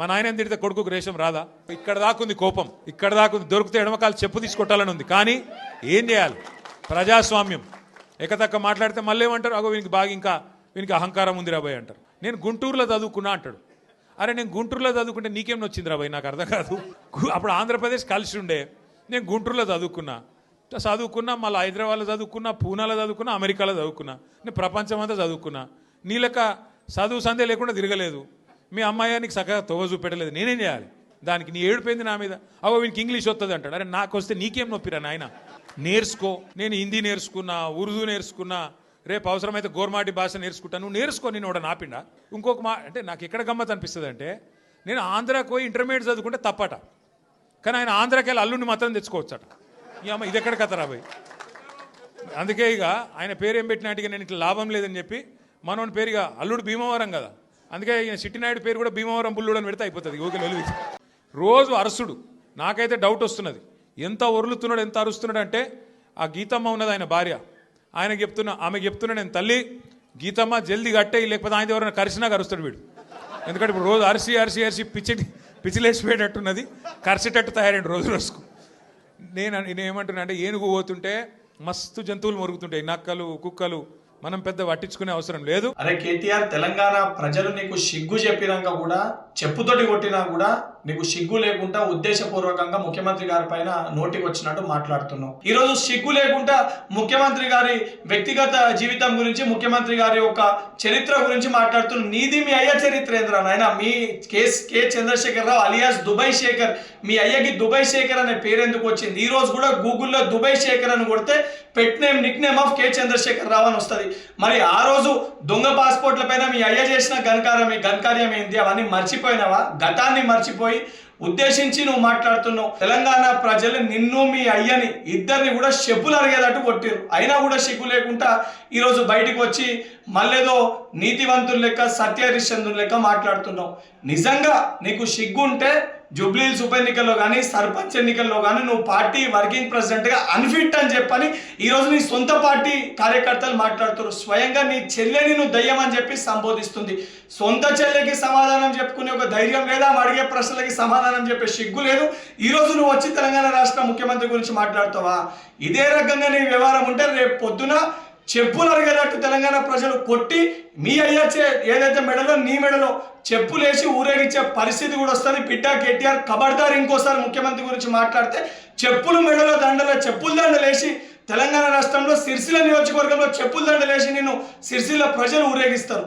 మా నాయన తిడితే కొడుకు రేషం రాదా? ఇక్కడ దాకుంది కోపం. ఇక్కడ దాకుంది దొరికితే ఎడమకాలు చెప్పు తీసుకొట్టాలని ఉంది. కానీ ఏం చేయాలి? ప్రజాస్వామ్యం. ఎకతక్క మాట్లాడితే మళ్ళీ ఏమంటారు? అగో వీనికి బాగా ఇంకా వీనికి అహంకారం ఉంది రాబోయ్ అంటారు. నేను గుంటూరులో చదువుకున్నా అంటాడు. అరే నేను గుంటూరులో చదువుకుంటే నీకేం నొచ్చింది రాబోయ్ నాకు అర్థం కాదు. అప్పుడు ఆంధ్రప్రదేశ్ కలిసి ఉండే. నేను గుంటూరులో చదువుకున్నా. చదువుకున్నా మళ్ళీ హైదరాబాద్లో చదువుకున్నా పూనాలో చదువుకున్నా అమెరికాలో చదువుకున్నా. నేను ప్రపంచం అంతా చదువుకున్నా నీలక చదువు సందే లేకుండా తిరగలేదు. మీ అమ్మాయి నీకు చక్కగా తోవ చూపెట్టలేదు నేనేం చేయాలి? దానికి నీ ఏడిపోయింది నా మీద? అవో వీనికి ఇంగ్లీష్ వస్తుంది అంటాడు. అరే నాకు వస్తే నీకేం నొప్పిరా నాయన? నేర్చుకో. నేను హిందీ నేర్చుకున్నా ఉర్దూ నేర్చుకున్నా రేపు అవసరమైతే గోర్మాటి భాష నేర్చుకుంటాను నువ్వు నేర్చుకో నేను ఒకటి నాపిండా ఇంకొక మా అంటే నాకు ఎక్కడ గమ్మత్ అనిపిస్తుంది అంటే నేను ఆంధ్రాకి పోయి ఇంటర్మీడియట్ చదువుకుంటే తప్పట. కానీ ఆయన ఆంధ్రాకి వెళ్ళి అల్లుడిని మాత్రం తెచ్చుకోవచ్చట. ఈ అమ్మ ఇది ఎక్కడ కథ రాబోయ్ అందుకే ఇక ఆయన పేరు ఏం పెట్టినట్టుగా నేను ఇట్లా లాభం లేదని చెప్పి మనోని పేరుగా అల్లుడు భీమవరం కదా. అందుకే ఈయన సిట్టినాయుడు పేరు కూడా భీమవరం బుల్లుడు అని పెడితే అయిపోతుంది. ఊకే వెలుగు రోజు అరసుడు. నాకైతే డౌట్ వస్తున్నది. ఎంత ఒరులుతున్నాడు ఎంత అరుస్తున్నాడు అంటే ఆ గీతమ్మ ఉన్నది ఆయన భార్య. ఆయన చెప్తున్నా ఆమె చెప్తున్నా నేను తల్లి గీతమ్మ జల్దీ కట్టే లేకపోతే ఆయన ఎవరైనా కరిసినా కరుస్తాడు వీడు. ఎందుకంటే ఇప్పుడు రోజు అరిసి అరిసి అరిసి పిచ్చి పిచ్చిలేసిపోయేటట్టున్నది కరిసేటట్టు తయారైంది రోజు రోజుకు. నేను నేనేమంటున్నా అంటే ఏనుగు పోతుంటే మస్తు జంతువులు మొరుగుతుంటాయి. నక్కలు కుక్కలు మనం పెద్ద పట్టించుకునే అవసరం లేదు. అరే కేటీఆర్ తెలంగాణ ప్రజలు నీకు సిగ్గు చెప్పినాక కూడా చెప్పుతోటి కొట్టినా కూడా నీకు సిగ్గు లేకుండా ఉద్దేశపూర్వకంగా ముఖ్యమంత్రి గారి పైన నోటికి వచ్చినట్టు మాట్లాడుతున్నావు. ఈ రోజు సిగ్గు లేకుండా ముఖ్యమంత్రి గారి వ్యక్తిగత జీవితం గురించి ముఖ్యమంత్రి గారి యొక్క చరిత్ర గురించి మాట్లాడుతున్న నీది మీ అయ్య చరిత్ర ఏంద్రా నాయన? మీ K Chandrashekar Rao alias Dubai Shekar మీ అయ్యకి దుబాయ్ శేఖర్ అనే పేరు ఎందుకు వచ్చింది? ఈ రోజు కూడా గూగుల్లో దుబాయ్ శేఖర్ అని కొడితే pet name nick name of K Chandrashekar Rao అని వస్తుంది. మరి ఆ రోజు దొంగ పాస్పోర్ట్ల పైన మీ అయ్య చేసిన గణకారం గణకార్యం ఏంటి అవన్నీ మర్చిపోయినావా? గతాన్ని మర్చిపోయి ఉద్దేశించి నువ్వు మాట్లాడుతున్నావు. తెలంగాణ ప్రజలు నిన్ను మీ అయ్యని ఇద్దరిని కూడా చెప్పులు అరిగేటట్టు కొట్టారు అయినా కూడా సిగ్గు లేకుండా ఈరోజు బయటికి వచ్చి మళ్ళేదో నీతివంతులు లెక్క సత్యహరిశ్చంద్రుల లెక్క మాట్లాడుతున్నావు. నిజంగా నీకు సిగ్గు ఉంటే జూబ్లీహిల్స్ ఉప ఎన్నికల్లో కానీ సర్పంచ్ ఎన్నికల్లో కానీ నువ్వు పార్టీ వర్కింగ్ ప్రెసిడెంట్గా అన్ఫిట్ అని చెప్పని ఈరోజు నీ సొంత పార్టీ కార్యకర్తలు మాట్లాడుతారు స్వయంగా నీ చెల్లెని నువ్వు దయ్యం అని చెప్పి సంబోధిస్తుంది. సొంత చెల్లెకి సమాధానం చెప్పుకునే ఒక ధైర్యం లేదా? అడిగే ప్రశ్నలకి సమాధానం చెప్పే సిగ్గు లేదు. ఈరోజు నువ్వు వచ్చి తెలంగాణ రాష్ట్ర ముఖ్యమంత్రి గురించి మాట్లాడుతావా? ఇదే రకంగా నీ వ్యవహారం ఉంటే రేపు పొద్దున చెప్పులు అరిగేటట్టు తెలంగాణ ప్రజలు కొట్టి మీ అయ్యచ్చే ఏదైతే మెడలో నీ మెడలో చెప్పులేసి ఊరేగించే పరిస్థితి కూడా వస్తుంది. బిడ్డ కేటీఆర్ కబడ్దారు ఇంకోసారి ముఖ్యమంత్రి గురించి మాట్లాడితే చెప్పులు మెడలో దండలో చెప్పుల దండలేసి తెలంగాణ రాష్ట్రంలో సిరిసిల్ల నియోజకవర్గంలో చెప్పుల దండలేసి నేను సిరిసిల్ల ప్రజలు ఊరేగిస్తారు.